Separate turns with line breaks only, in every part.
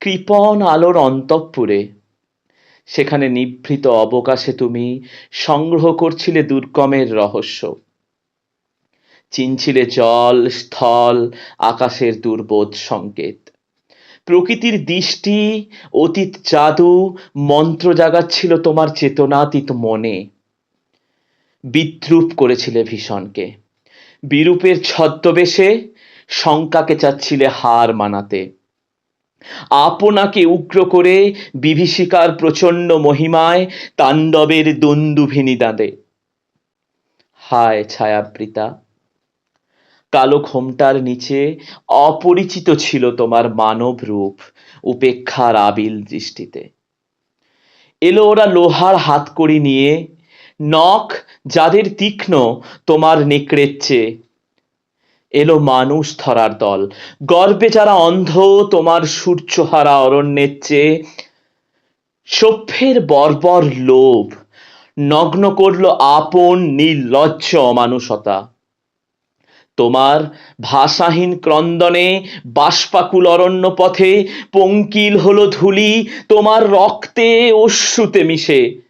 কৃপণ আলোর অন্তঃপুরে। সেখানে নিভৃত অবকাশে তুমি সংগ্রহ করছিলে দুর্গমের রহস্য। চিনছিলে জল, স্থল, আকাশের দুর্বোধ সংকেত। প্রকৃতির দৃষ্টি, অতীত জাদু, মন্ত্র জাগাচ্ছিল তোমার চেতনাতীত মনে। বিদ্রুপ করেছিলে ভীষণকে। বিরূপের ছদ্মবেশে শঙ্কাকে চাচ্ছিলে হার মানাতে। আপনাকে উগ্র করে বিভীষিকার প্রচণ্ড মহিমায় তাণ্ডবের দন্দুভিনী দাঁদে। হায় ছায়াবৃতা, কালো ঘোমটার নিচে অপরিচিত ছিল তোমার মানব রূপ উপেক্ষার আবিল দৃষ্টিতে। এলো ওরা লোহার হাত হাতকড়ি নিয়ে, নখ যাদের তীক্ষ্ণ তোমার নেকড়ের চেয়ে এলো মানুষ ধরার দল। গর্বে যারা অন্ধ, তোমার সূর্যহারা অরণ্যের চেয়ে সভ্যের বর্বর লোভ। নগ্ন করল আপন, নির্লজ্জ অমানুষতা। তোমার ভাষাহীন ক্রন্দনে বাষ্পাকুল অরণ্য পথে, পঙ্কিল হলো ধুলি, তোমার রক্তে অশ্রুতে মিশে।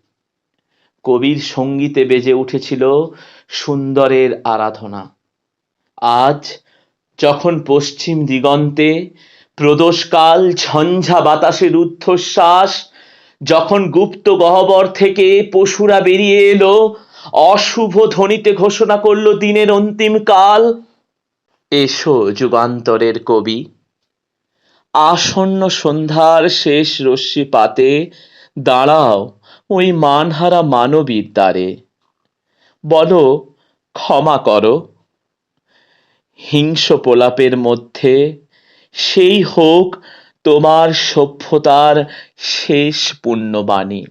কবির সঙ্গীতে বেজে উঠেছিল সুন্দরের আরাধনা। আজ যখন পশ্চিম দিগন্তে প্রদোষকাল, ঝঞ্ঝা বাতাসের ঊর্ধ্বশ্বাস যখন গুপ্ত গহ্বর থেকে পশুরা বেরিয়ে এলো, অশুভ ধ্বনিতে ঘোষণা করল দিনের অন্তিম কাল, এসো যুগান্তরের কবি। আসন্ন সন্ধ্যার শেষ রশ্মি পাতে দাঁড়াও ওই মানহারা মানবীর দ্বারে। বলো, ক্ষমা করো। হিংস পোলাপের মধ্যে সেই হোক তোমার সভ্যতার শেষ পুণ্যবাণী।